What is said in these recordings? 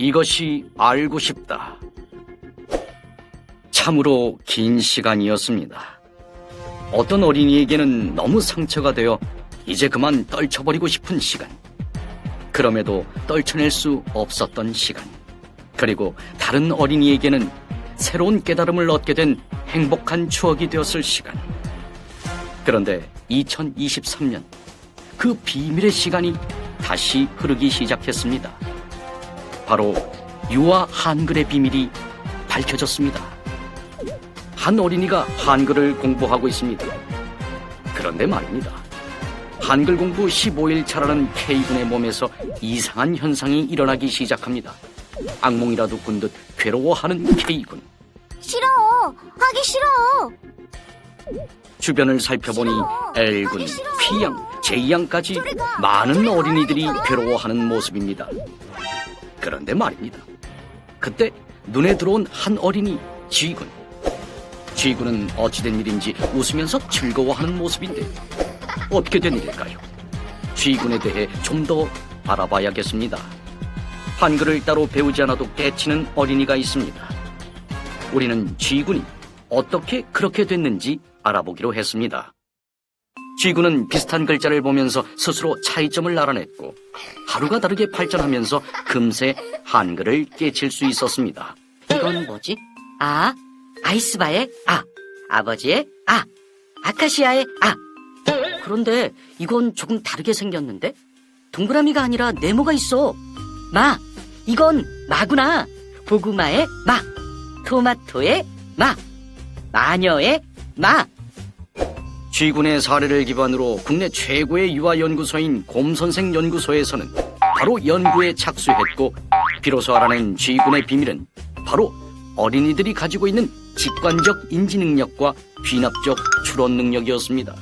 이것이 알고 싶다. 참으로 긴 시간이었습니다. 어떤 어린이에게는 너무 상처가 되어 이제 그만 떨쳐버리고 싶은 시간. 그럼에도 떨쳐낼 수 없었던 시간. 그리고 다른 어린이에게는 새로운 깨달음을 얻게 된 행복한 추억이 되었을 시간. 그런데 2023년 그 비밀의 시간이 다시 흐르기 시작했습니다. 바로 유아 한글의 비밀이 밝혀졌습니다. 한 어린이가 한글을 공부하고 있습니다. 그런데 말입니다. 한글 공부 15일 차라는 K군의 몸에서 이상한 현상이 일어나기 시작합니다. 악몽이라도 꾼 듯 괴로워하는 K군. 싫어. 하기 싫어. 주변을 살펴보니 L군, P양, J양까지 많은 어린이들이 괴로워하는 모습입니다. 그런데 말입니다. 그때 눈에 들어온 한 어린이 G군. G군은 어찌된 일인지 웃으면서 즐거워하는 모습인데 어떻게 된 일일까요? G군에 대해 좀 더 알아봐야겠습니다. 한글을 따로 배우지 않아도 깨치는 어린이가 있습니다. 우리는 G군이 어떻게 그렇게 됐는지 알아보기로 했습니다. G군은 비슷한 글자를 보면서 스스로 차이점을 알아냈고 하루가 다르게 발전하면서 금세 한글을 깨칠 수 있었습니다. 이건 뭐지? 아, 아이스바의 아, 아버지의 아, 아카시아의 아. 그런데 이건 조금 다르게 생겼는데? 동그라미가 아니라 네모가 있어. 마, 이건 마구나. 고구마의 마, 토마토의 마, 마녀의 마. G군의 사례를 기반으로 국내 최고의 유아연구소인 곰선생 연구소에서는 바로 연구에 착수했고 비로소 알아낸 G군의 비밀은 바로 어린이들이 가지고 있는 직관적 인지 능력과 귀납적 추론 능력이었습니다.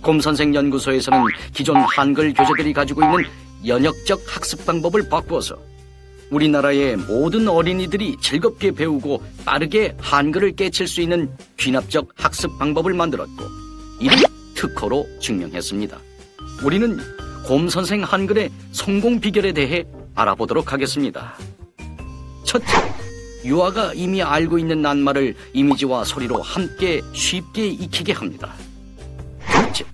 곰선생 연구소에서는 기존 한글 교재들이 가지고 있는 연역적 학습 방법을 바꾸어서 우리나라의 모든 어린이들이 즐겁게 배우고 빠르게 한글을 깨칠 수 있는 귀납적 학습 방법을 만들었고 이를 특허로 증명했습니다. 우리는 곰 선생 한글의 성공 비결에 대해 알아보도록 하겠습니다. 첫째, 유아가 이미 알고 있는 낱말을 이미지와 소리로 함께 쉽게 익히게 합니다. 둘째,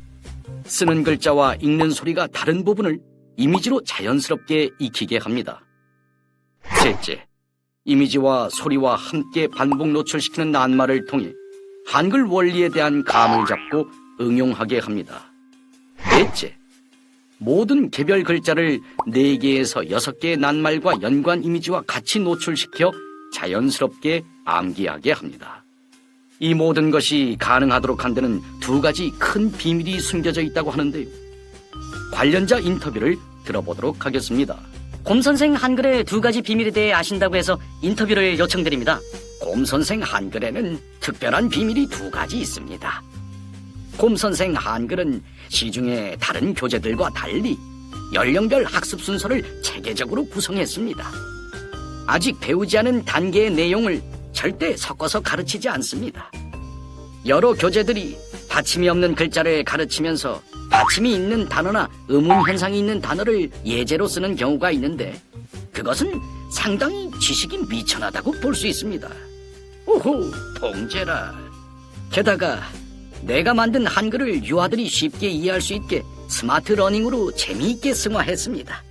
쓰는 글자와 읽는 소리가 다른 부분을 이미지로 자연스럽게 익히게 합니다. 셋째, 이미지와 소리와 함께 반복 노출시키는 낱말을 통해 한글 원리에 대한 감을 잡고 응용하게 합니다. 넷째, 모든 개별 글자를 4개에서 6개의 낱말과 연관 이미지와 같이 노출시켜 자연스럽게 암기하게 합니다. 이 모든 것이 가능하도록 한 데는 두 가지 큰 비밀이 숨겨져 있다고 하는데요. 관련자 인터뷰를 들어보도록 하겠습니다. 곰 선생 한글의 두 가지 비밀에 대해 아신다고 해서 인터뷰를 요청드립니다. 곰 선생 한글에는 특별한 비밀이 두 가지 있습니다. 곰 선생 한글은 시중의 다른 교재들과 달리 연령별 학습 순서를 체계적으로 구성했습니다. 아직 배우지 않은 단계의 내용을 절대 섞어서 가르치지 않습니다. 여러 교재들이 받침이 없는 글자를 가르치면서 받침이 있는 단어나 의문 현상이 있는 단어를 예제로 쓰는 경우가 있는데 그것은 상당히 지식이 미천하다고 볼 수 있습니다. 오호, 봉제라. 게다가 내가 만든 한글을 유아들이 쉽게 이해할 수 있게 스마트 러닝으로 재미있게 승화했습니다.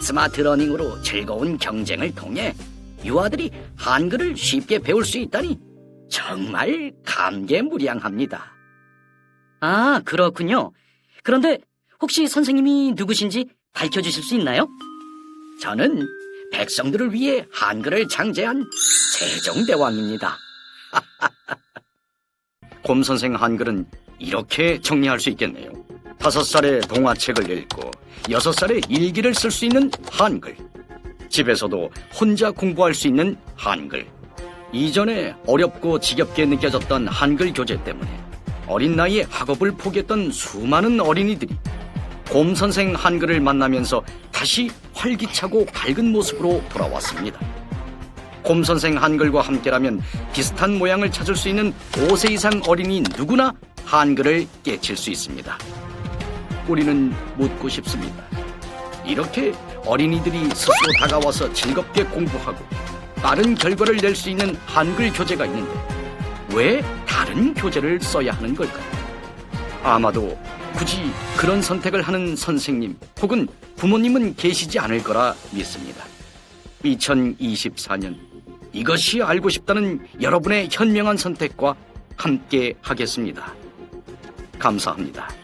스마트 러닝으로 즐거운 경쟁을 통해 유아들이 한글을 쉽게 배울 수 있다니 정말 감개무량합니다. 아, 그렇군요. 그런데 혹시 선생님이 누구신지 밝혀주실 수 있나요? 저는 백성들을 위해 한글을 창제한 세종대왕입니다. 곰 선생 한글은 이렇게 정리할 수 있겠네요. 다섯 살에 동화책을 읽고 여섯 살에 일기를 쓸 수 있는 한글. 집에서도 혼자 공부할 수 있는 한글. 이전에 어렵고 지겹게 느껴졌던 한글 교재 때문에 어린 나이에 학업을 포기했던 수많은 어린이들이 곰 선생 한글을 만나면서 다시 활기차고 밝은 모습으로 돌아왔습니다. 곰 선생 한글과 함께라면 비슷한 모양을 찾을 수 있는 5세 이상 어린이 누구나 한글을 깨칠 수 있습니다. 우리는 묻고 싶습니다. 이렇게 어린이들이 스스로 다가와서 즐겁게 공부하고 빠른 결과를 낼 수 있는 한글 교재가 있는데 왜 다른 교재를 써야 하는 걸까요? 아마도 굳이 그런 선택을 하는 선생님 혹은 부모님은 계시지 않을 거라 믿습니다. 2024년 이것이 알고 싶다는 여러분의 현명한 선택과 함께 하겠습니다. 감사합니다.